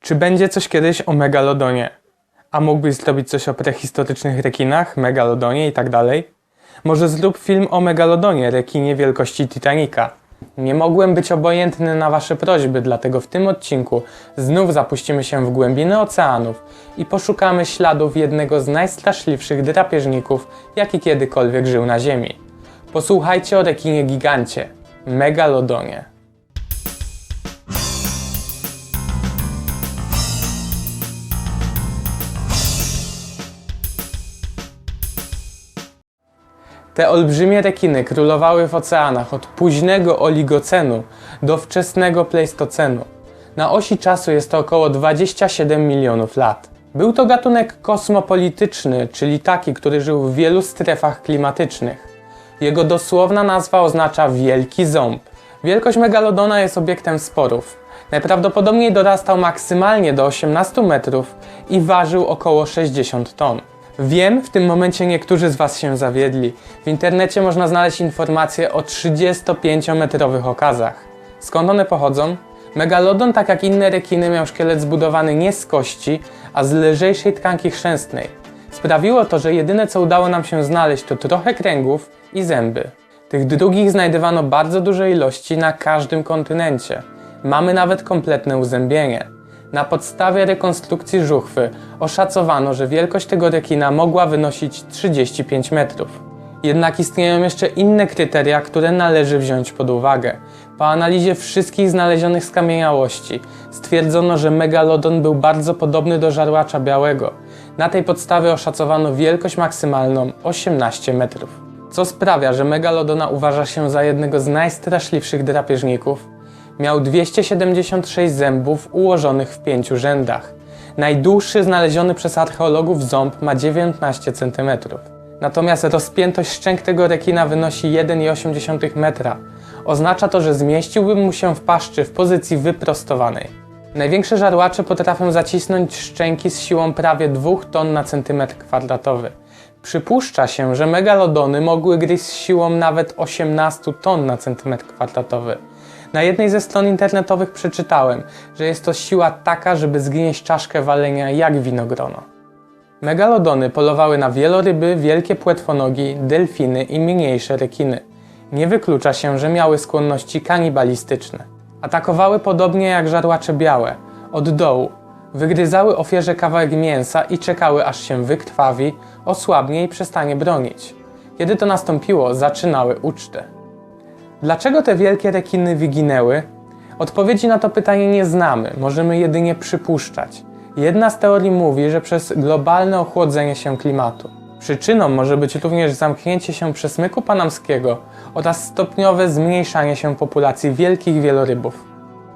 Czy będzie coś kiedyś o megalodonie? A mógłbyś zrobić coś o prehistorycznych rekinach, megalodonie i tak dalej? Może zrób film o megalodonie, rekinie wielkości Titanica. Nie mogłem być obojętny na Wasze prośby, dlatego w tym odcinku znów zapuścimy się w głębiny oceanów i poszukamy śladów jednego z najstraszliwszych drapieżników, jaki kiedykolwiek żył na Ziemi. Posłuchajcie o rekinie gigancie, megalodonie. Te olbrzymie rekiny królowały w oceanach od późnego oligocenu do wczesnego pleistocenu. Na osi czasu jest to około 27 milionów lat. Był to gatunek kosmopolityczny, czyli taki, który żył w wielu strefach klimatycznych. Jego dosłowna nazwa oznacza wielki ząb. Wielkość megalodona jest obiektem sporów. Najprawdopodobniej dorastał maksymalnie do 18 metrów i ważył około 60 ton. Wiem, w tym momencie niektórzy z Was się zawiedli. W internecie można znaleźć informacje o 35-metrowych okazach. Skąd one pochodzą? Megalodon, tak jak inne rekiny, miał szkielet zbudowany nie z kości, a z lżejszej tkanki chrzęstnej. Sprawiło to, że jedyne co udało nam się znaleźć to trochę kręgów i zęby. Tych drugich znajdowano bardzo duże ilości na każdym kontynencie. Mamy nawet kompletne uzębienie. Na podstawie rekonstrukcji żuchwy oszacowano, że wielkość tego rekina mogła wynosić 35 metrów. Jednak istnieją jeszcze inne kryteria, które należy wziąć pod uwagę. Po analizie wszystkich znalezionych skamieniałości stwierdzono, że megalodon był bardzo podobny do żarłacza białego. Na tej podstawie oszacowano wielkość maksymalną 18 metrów. Co sprawia, że megalodona uważa się za jednego z najstraszliwszych drapieżników, Miał 276 zębów ułożonych w pięciu rzędach. Najdłuższy znaleziony przez archeologów ząb ma 19 cm. Natomiast rozpiętość szczęk tego rekina wynosi 1,8 metra. Oznacza to, że zmieściłby mu się w paszczy w pozycji wyprostowanej. Największe żarłacze potrafią zacisnąć szczęki z siłą prawie 2 ton na centymetr kwadratowy. Przypuszcza się, że megalodony mogły gryźć z siłą nawet 18 ton na centymetr kwadratowy. Na jednej ze stron internetowych przeczytałem, że jest to siła taka, żeby zgnieść czaszkę walenia jak winogrono. Megalodony polowały na wieloryby, wielkie płetwonogi, delfiny i mniejsze rekiny. Nie wyklucza się, że miały skłonności kanibalistyczne. Atakowały podobnie jak żarłacze białe, od dołu. Wygryzały ofierze kawałek mięsa i czekały aż się wykrwawi, osłabnie i przestanie bronić. Kiedy to nastąpiło, zaczynały ucztę. Dlaczego te wielkie rekiny wyginęły? Odpowiedzi na to pytanie nie znamy, możemy jedynie przypuszczać. Jedna z teorii mówi, że przez globalne ochłodzenie się klimatu. Przyczyną może być również zamknięcie się przesmyku panamskiego oraz stopniowe zmniejszanie się populacji wielkich wielorybów.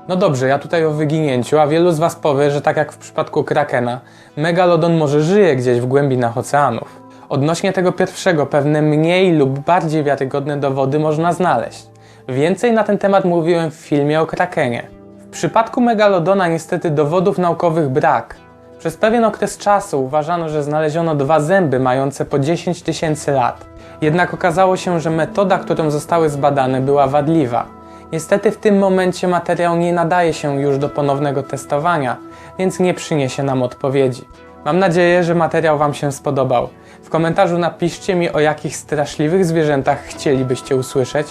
No dobrze, ja tutaj o wyginięciu, a wielu z Was powie, że tak jak w przypadku krakena, megalodon może żyje gdzieś w głębinach oceanów. Odnośnie tego pierwszego pewne mniej lub bardziej wiarygodne dowody można znaleźć. Więcej na ten temat mówiłem w filmie o Krakenie. W przypadku megalodona niestety dowodów naukowych brak. Przez pewien okres czasu uważano, że znaleziono dwa zęby mające po 10 tysięcy lat. Jednak okazało się, że metoda, którą zostały zbadane, była wadliwa. Niestety w tym momencie materiał nie nadaje się już do ponownego testowania, więc nie przyniesie nam odpowiedzi. Mam nadzieję, że materiał Wam się spodobał. W komentarzu napiszcie mi, o jakich straszliwych zwierzętach chcielibyście usłyszeć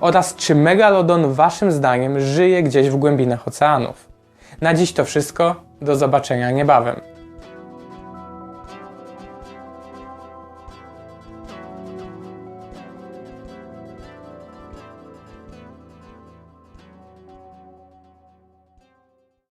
oraz czy megalodon Waszym zdaniem żyje gdzieś w głębinach oceanów. Na dziś to wszystko. Do zobaczenia niebawem.